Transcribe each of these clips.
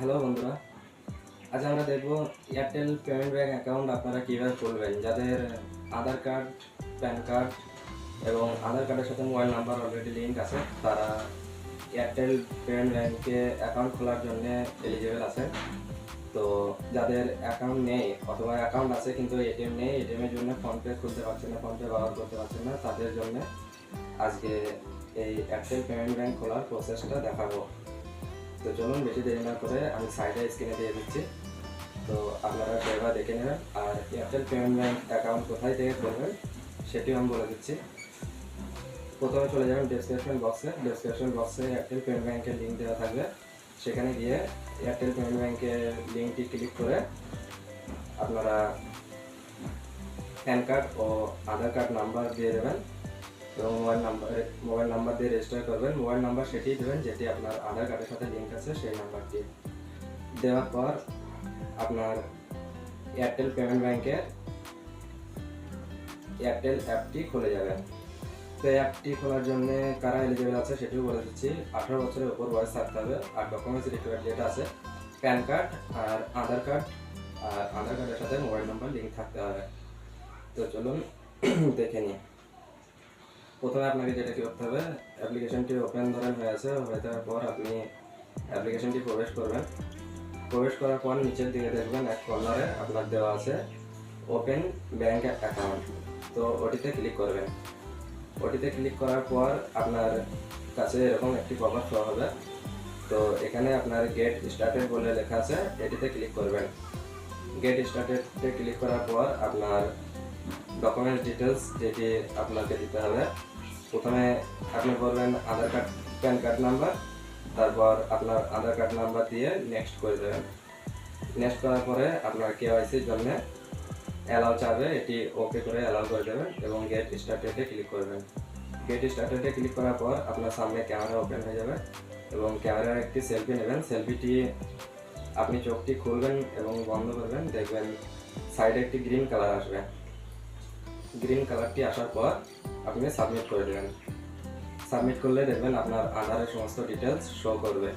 Hello বন্ধুরা, আজ আমরা দেখব এয়ারটেল পেমেন্ট ব্যাঙ্ক অ্যাকাউন্ট আপনারা কীভাবে খুলবেন, যাদের আধার কার্ড প্যান কার্ড এবং আধার কার্ডের সাথে মোবাইল নাম্বার অলরেডি লিঙ্ক আছে, তারা এয়ারটেল পেমেন্ট ব্যাঙ্কে অ্যাকাউন্ট খোলার জন্য এলিজিবল আছে। তো যাদের অ্যাকাউন্ট নেই, অথবা অ্যাকাউন্ট আছে কিন্তু এটিএম নেই এটিএমের জন্য ফোনপে খুলতে পারছেন না ফোনপে ব্যবহার করতে পারছেন না, তাদের জন্য আজকে এই এয়ারটেল পেমেন্ট ব্যাঙ্ক খোলার প্রসেসটা দেখাবো। তো চলুন, বেশি দেরি না করে আমি সাইডে স্ক্রিনে দিয়ে দিচ্ছি। তো আপনারা সেবা দেখে নেবেন। আর এয়ারটেল পেমেন্ট ব্যাঙ্ক অ্যাকাউন্ট কোথায় থেকে করবেন সেটিও আমি বলে দিচ্ছি। প্রথমে চলে যাবেন ডেসক্রিপশন বক্সে ডেসক্রিপশন বক্সে এয়ারটেল পেমেন্ট ব্যাঙ্কের লিঙ্ক দেওয়া থাকবে। সেখানে গিয়ে এয়ারটেল পেমেন্ট ব্যাঙ্কের লিঙ্কটি ক্লিক করে আপনারা প্যান কার্ড ও আধার কার্ড নাম্বার দিয়ে দেবেন। এবং মোবাইল নাম্বার মোবাইল নাম্বার দিয়ে রেজিস্টার করবেন। মোবাইল নাম্বার সেটি দেবেন যেটি আপনার আধার কার্ডের সাথে লিঙ্ক আছে, সেই নাম্বারটি দেওয়ার পর আপনার এয়ারটেল পেমেন্ট ব্যাংকের এয়ারটেল অ্যাপটি খুলে যাবে। তো অ্যাপটি খোলার জন্য কারা এলিজিবল আছে সেটিও বলে দিচ্ছি। আঠারো বছরের উপর বয়স থাকতে হবে আর ডকুমেন্টস রিকোয়ার্ড যেটা আছে। প্যান কার্ড আর আধার কার্ড আর আধার কার্ডের সাথে মোবাইল নাম্বার লিঙ্ক থাকতে হবে। তো চলুন, দেখে নিই। প্রথমে আপনাকে যেটা কি করতে হবে অ্যাপ্লিকেশনটি ওপেন ধরেন হয়ে আছে, হয়ে যাওয়ার পর আপনি অ্যাপ্লিকেশনটি প্রবেশ করবেন। প্রবেশ করার পর নিচের দিকে দেখবেন এক কর্নারে আপনার দেওয়া আছে ওপেন ব্যাংক অ্যাকাউন্ট তো ওটিতে ক্লিক করবেন। ওটিতে ক্লিক করার পর আপনার কাছে এরকম একটি পপআপ শো হবে। তো এখানে আপনার গেট স্টার্টেড বলে লেখা আছে, এটিতে ক্লিক করবেন। গেট স্টার্টেডে ক্লিক করার পর আপনার ডকুমেন্টস ডিটেলস যেটি আপনাকে দিতে হবে প্রথমে আপনি বলবেন Aadhaar card, PAN card number, তারপর আপনার আধার কার্ড নাম্বার দিয়ে নেক্সট করে দেবেন। নেক্সট করার পরে আপনার কেওয়াইসির জন্য অ্যালাউ চাবে, এটি ওকে করে অ্যালাউ করে দেবেন এবং গেট স্টার্টেডে ক্লিক করবেন গেট স্টার্টেডে ক্লিক করার পর আপনার সামনে ক্যামেরা ওপেন হয়ে যাবে এবং ক্যামেরার একটি সেলফি নেবেন। সেলফিটি আপনি চোখটি খুলবেন এবং বন্ধ করবেন, দেখবেন সাইডে একটি গ্রিন কালার আসবে। গ্রিন কালারটি আসার পর আপনি সাবমিট করে দেবেন সাবমিট করলে দেখবেন আপনার আধারের সমস্ত ডিটেলস শো করবে।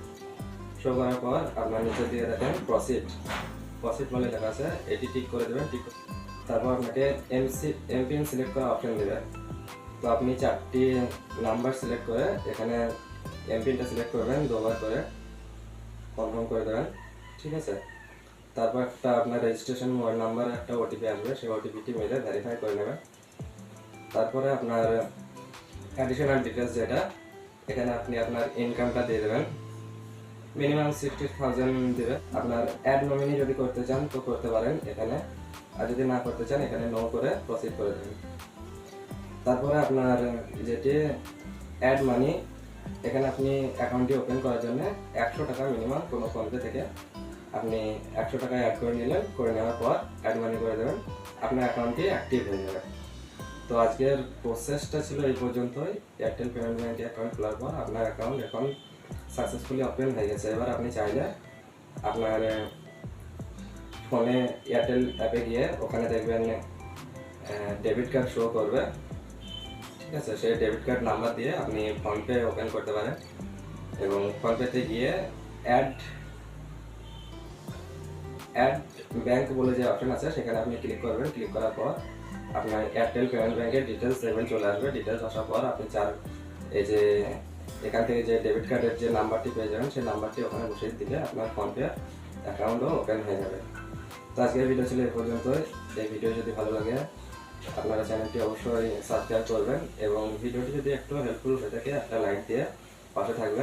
শো করার পর আপনার নিচের দিকে দেখেন প্রসিড প্রসিড বলে লেখা আছে, এটি টিক করে দেবেন টিক তারপর আপনাকে এমসি এমপিন সিলেক্ট করার অপশন দেবে। তো আপনি চারটি নাম্বার সিলেক্ট করে এখানে এমপিনটা সিলেক্ট করবেন, দুবার করে কনফার্ম করে দেবেন। ঠিক আছে? তারপর একটা আপনার রেজিস্ট্রেশন মোবাইল নাম্বার একটা ওটিপি আসবে, সেই ওটিপিটি মেরে ভেরিফাই করে নেবেন। তারপরে আপনার অ্যাডিশনাল ডিটেলস যেটা, এখানে আপনি আপনার ইনকামটা দিয়ে দেবেন। মিনিমাম সিক্সটি থাউজেন্ড দেবে আপনার অ্যাড নমিনি যদি করতে চান, তো করতে পারেন এখানে। আর যদি না করতে চান, এখানে নো করে প্রসিড করে দেবেন। তারপরে আপনার যেটি অ্যাড মানি এখানে আপনি অ্যাকাউন্টটি ওপেন করার জন্য একশো টাকা মিনিমাম কোনো ফোনপে থেকে আপনি একশো টাকা অ্যাড করে নিলেন, করে নেওয়ার পর অ্যাড মানি করে দেবেন, আপনার অ্যাকাউন্টটি অ্যাক্টিভ হয়ে যাবে। তো আজকের প্রসেসটা ছিল এই পর্যন্তই। এয়ারটেল পেমেন্ট ব্যাঙ্কে অ্যাকাউন্ট খোলার পর আপনার অ্যাকাউন্ট এখন সাকসেসফুলি ওপেন হয়ে গেছে। এবার আপনি চাইলে আপনার ফোনে এয়ারটেল অ্যাপে গিয়ে ওখানে দেখবেন ডেবিট কার্ড শো করবে। ঠিক আছে? সেই ডেবিট কার্ড নাম্বার দিয়ে আপনি ফোনপে ওপেন করতে পারেন। এবং ফোনপেতে গিয়ে অ্যাড অ্যাড ব্যাংক বলে যে অপশন আছে, সেখানে আপনি ক্লিক করবেন। ক্লিক করার পর আপনার এয়ারটেল পেমেন্ট ব্যাংকের ডিটেলস দেখবেন, চলে আসবে। ডিটেলস আসার পর আপনি চার, এই যে এখান থেকে যে ডেবিট কার্ডের যে নাম্বারটি পেয়ে যাবেন, সেই নাম্বারটি ওখানে বসিয়ে দিলে আপনার ফোনপে অ্যাকাউন্টও ওপেন হয়ে যাবে। তো আজকের ভিডিও ছিল এই পর্যন্তই। এই ভিডিও যদি ভালো লাগে, আপনারা চ্যানেলটি অবশ্যই সাবস্ক্রাইব করবেন এবং ভিডিওটি যদি একটু হেল্পফুল হয়ে থাকে, একটা লাইক দিয়ে পাশে থাকবেন।